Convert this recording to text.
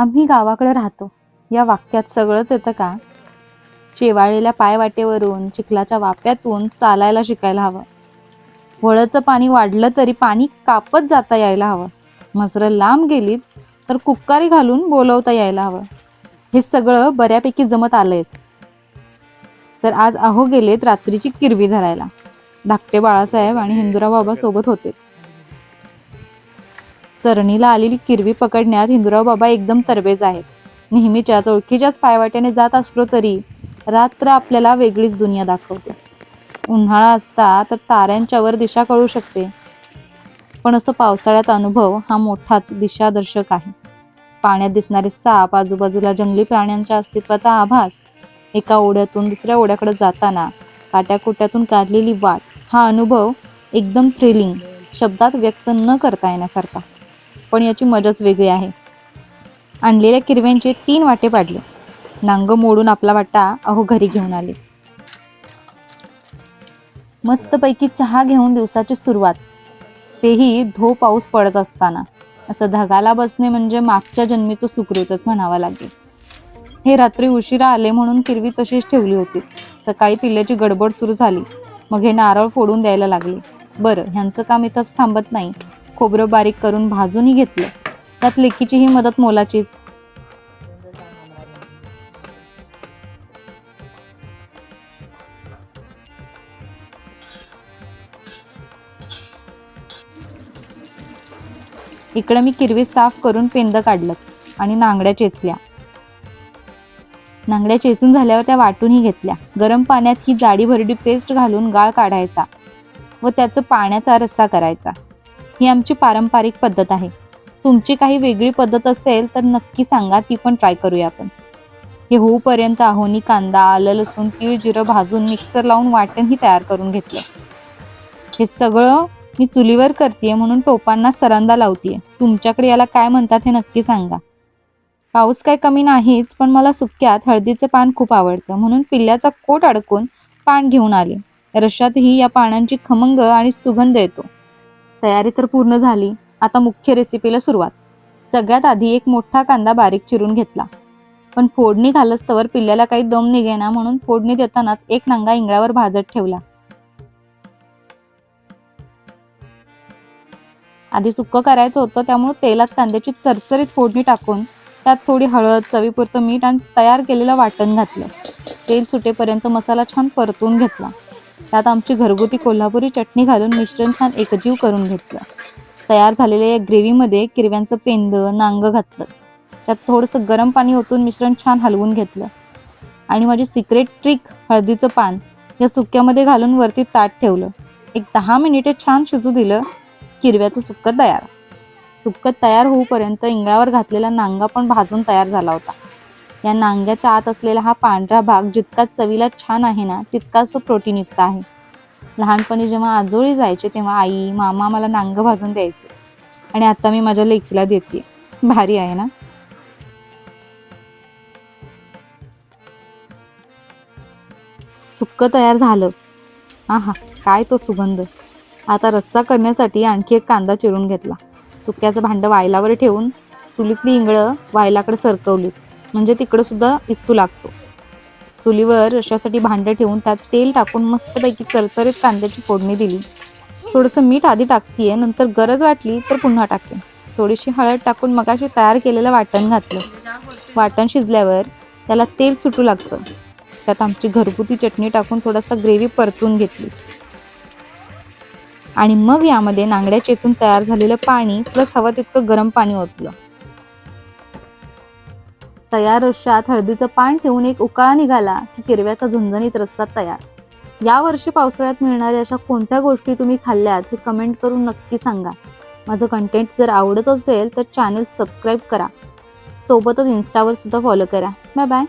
आम्ही गावाकडे राहतो. या वाक्यात सगळंच येतं का? शेवाळलेल्या पायवाटेवरून चिखलाच्या वाप्यातून चालायला शिकायला हवं. वळचं पाणी वाढलं तरी पाणी कापत जाता यायला हवं. मसरं लांब गेलीत तर कुक्कारी घालून बोलवता यायला हवं. हे सगळं बऱ्यापैकी जमत आलंयच. तर आज अहो गेलेत रात्रीची किरवी धरायला. धाकटे बाळासाहेब आणि हिंदुराव बाबा सोबत होतेच. चरणीला आलेली किरवी पकडण्यात हिंदुराव बाबा एकदम तरबेज आहेत. नेहमीच्याच ओळखीच्याच पायवाट्याने जात असलो तरी रात्र आपल्याला वेगळीच दुनिया दाखवते. उन्हाळा असता तर ताऱ्यांच्यावर दिशा कळू शकते. पण असं पावसाळ्यात अनुभव हा मोठाच दिशादर्शक आहे. पाण्यात दिसणारे साप आजूबाजूला जंगली प्राण्यांच्या अस्तित्वाचा आभास एका ओढ्यातून दुसऱ्या ओढ्याकडे जाताना काट्याकुट्यातून काढलेली वाट हा अनुभव एकदम थ्रिलिंग शब्दात व्यक्त न करता येण्यासारखा. पण याची मजाच वेगळी आहे. आणलेल्या किरव्यांचे तीन वाटे पाडले. नांग मोडून आपला वाटा अहो घरी घेऊन आले. मस्तपैकी चहा घेऊन दिवसाची सुरुवात. तेही धो पाऊस पडत असताना. असं धगाला बसणे म्हणजे मागच्या जन्मीचं सुकृतच म्हणावं लागेल. हे रात्री उशिरा आले म्हणून किरवी तशीच ठेवली होती. सकाळी पिल्ल्याची गडबड सुरू झाली. मग हे नारळ फोडून द्यायला लागले. बरं ह्यांचं काम इथंच थांबत नाही. खोबरं बारीक करून भाजूनही घेतलं. त्यात लेकीची ही मदत मोलाचीच. इकडं मी किरवी साफ करून पेंद काढलं आणि नांगड्या चेचल्या. नांगड्या चेचून झाल्यावर त्या वाटूनही घेतल्या. गरम पाण्यात ही जाडी भरडी पेस्ट घालून गाळ काढायचा व त्याचं पाण्याचा रस्सा करायचा. ही आमची पारंपरिक पद्धत आहे. तुमची काही वेगळी पद्धत असेल तर नक्की सांगा ती पण ट्राय करूया आपण. हे होऊपर्यंत आहोनी कांदा आलं लसूण तीळ जिरं भाजून मिक्सर लावून वाटणही तयार करून घेतलं. हे सगळं मी चुलीवर करते म्हणून टोपांना सरंदा लावतीये. तुमच्याकडे याला काय म्हणतात हे नक्की सांगा. पाऊस काय कमी नाहीच पण मला सुक्यात हळदीचे पान खूप आवडतं म्हणून पिल्ल्याचा कोट अडकून पान घेऊन आले. रश्यातही या पानांची खमंग आणि सुगंध येतो. तयारी तर पूर्ण झाली. आता मुख्य रेसिपीला सुरुवात. सगळ्यात आधी एक मोठा कांदा बारीक चिरून घेतला. पण फोडणी घालस्तवर पिल्ल्याला काही दम निघेना म्हणून फोडणी देतानाच एक नांगा इंगळावर भाजत ठेवला. आधी सुक्क करायचं होतं त्यामुळे तेलात कांद्याची चरचरीत फोडणी टाकून त्यात थोडी हळद चवीपुरतं मीठ आणि तयार केलेलं वाटण घातलं. तेल सुटेपर्यंत मसाला छान परतून घेतला. त्यात आमची घरगुती कोल्हापुरी चटणी घालून मिश्रण छान एकजीव करून घेतलं. तयार झालेल्या या ग्रेव्हीमध्ये किरव्यांचं पेंद नांग घातलं. त्यात थोडंसं गरम पाणी ओतून मिश्रण छान हलवून घेतलं. आणि माझी सिक्रेट ट्रिक हळदीचं पान या सुक्यामध्ये घालून वरती ताट ठेवलं. एक दहा मिनिटे छान शिजू दिलं किरव्याचं सुक्क तयार. सुक्क तयार होऊपर्यंत इंगळावर घातलेला नांगा पण भाजून तयार झाला होता. या नांग्याच्या आत असलेला हा पांढरा भाग जितका चवीला छान आहे ना तितकाच तो प्रोटीनयुक्त आहे. लहानपणी जेव्हा आजोळी जायचे तेव्हा आई मामा मला नांग भाजून द्यायचे. आणि आता मी माझ्या लेकीला देते. भारी आहे ना? सुक्क तयार झालं. आहा काय तो सुगंध. आता रस्सा करण्यासाठी आणखी एक कांदा चिरून घेतला. सुक्याचं भांडं वायलावर ठेवून चुलीतली इंगळं वायलाकडे सरकवलीत. म्हणजे तिकडं सुद्धा इस्तू लागतो. चुलीवर रशासाठी भांडं ठेवून त्यात तेल टाकून मस्तपैकी चरचरीत कांद्याची फोडणी दिली. थोडंसं मीठ आधी टाकतीये नंतर गरज वाटली तर पुन्हा टाकेन थोडीशी हळद टाकून मगाशी तयार केलेलं वाटण घातलं. वाटण शिजल्यावर त्याला तेल सुटू लागतं. त्यात आमची घरगुती चटणी टाकून थोडासा ग्रेव्ही परतून घेतली. आणि मग यामध्ये नांगड्या चेतून तयार झालेलं पाणी प्लस हवं तितकं गरम पाणी ओतलं. तयार रश्श्यात हळदीचं पान ठेवून एक उकाळा निघाला की किरव्याचा झणझणीत रस्सा तयार. या वर्षी पावसाळ्यात मिळणाऱ्या अशा कोणत्या गोष्टी तुम्ही खाल्ल्यात हे कमेंट करून नक्की सांगा. माझं कंटेंट जर आवडत असेल तर चॅनल सबस्क्राईब करा. सोबतच इन्स्टावर सुद्धा फॉलो करा. Bye bye